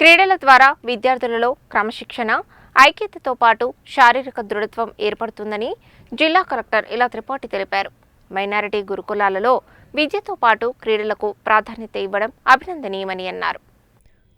క్రీడల ద్వారా విద్యార్థులలో క్రమశిక్షణ ఐక్యతతో పాటు శారీరక దృఢత్వం ఏర్పడుతుందని జిల్లా కలెక్టర్ ఇలా త్రిపాఠి తెలిపారు. మైనారిటీ గురుకులాలలో విద్యతో పాటు క్రీడలకు ప్రాధాన్యత ఇవ్వడం అభినందనీయమని అన్నారు.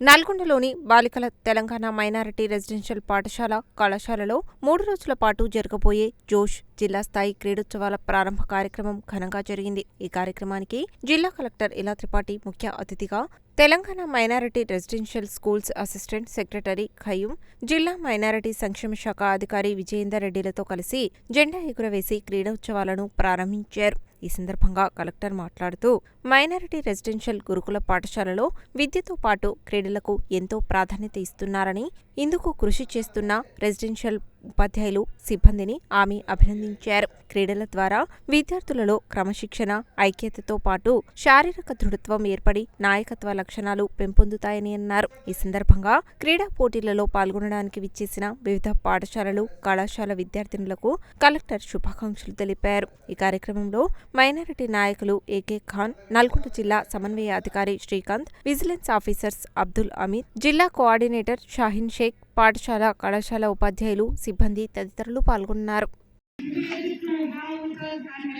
నల్గొండలోని బాలికల తెలంగాణ మైనారిటీ రెసిడెన్షియల్ పాఠశాల కళాశాలలో మూడు రోజుల పాటు జరగబోయే జోష్ జిల్లా స్థాయి క్రీడోత్సవాల ప్రారంభ కార్యక్రమం ఘనంగా జరిగింది. ఈ కార్యక్రమానికి జిల్లా కలెక్టర్ ఇలా త్రిపాఠి ముఖ్య అతిథిగా Telangana minority residential schools assistant secretary Khayyum జిల్లా మైనారిటీ సంక్షేమ శాఖ అధికారి విజయేందర్ రెడ్డిలతో కలిసి జెండా ఎగురవేసి క్రీడోత్సవాలను ప్రారంభించారు. ఈ సందర్భంగా కలెక్టర్ మాట్లాడుతూ మైనారిటీ రెసిడెన్షియల్ గురుకుల పాఠశాలలో విద్యతో పాటు క్రీడలకు ఎంతో ప్రాధాన్యత ఇస్తున్నారని ఇందుకు కృషి చేస్తున్న రెసిడెన్షియల్ ఉపాధ్యాయులు సిబ్బందిని ఆమె అభినందించారు. క్రీడల ద్వారా విద్యార్థులలో క్రమశిక్షణ ఐక్యతతో పాటు శారీరక దృఢత్వం ఏర్పడి నాయకత్వ లక్షణాలు పెంపొందుతాయని అన్నారు. ఈ సందర్భంగా క్రీడా పోటీలలో పాల్గొనడానికి విచ్చేసిన వివిధ పాఠశాలలు కళాశాల విద్యార్థినులకు కలెక్టర్ శుభాకాంక్షలు తెలిపారు. ఈ కార్యక్రమంలో మైనారిటీ నాయకులు ఏకే ఖాన్ నల్గొండ జిల్లా సమన్వయ అధికారి శ్రీకాంత్ విజిలెన్స్ ఆఫీసర్స్ అబ్దుల్ అమీద్ జిల్లా కోఆర్డినేటర్ షాహీన్ షేక్ పాఠశాల కళాశాల ఉపాధ్యాయులు సిబ్బంది తదితరులు పాల్గొన్నారు.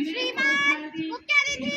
శ్రీమాన్ ముఖ్య అతిథి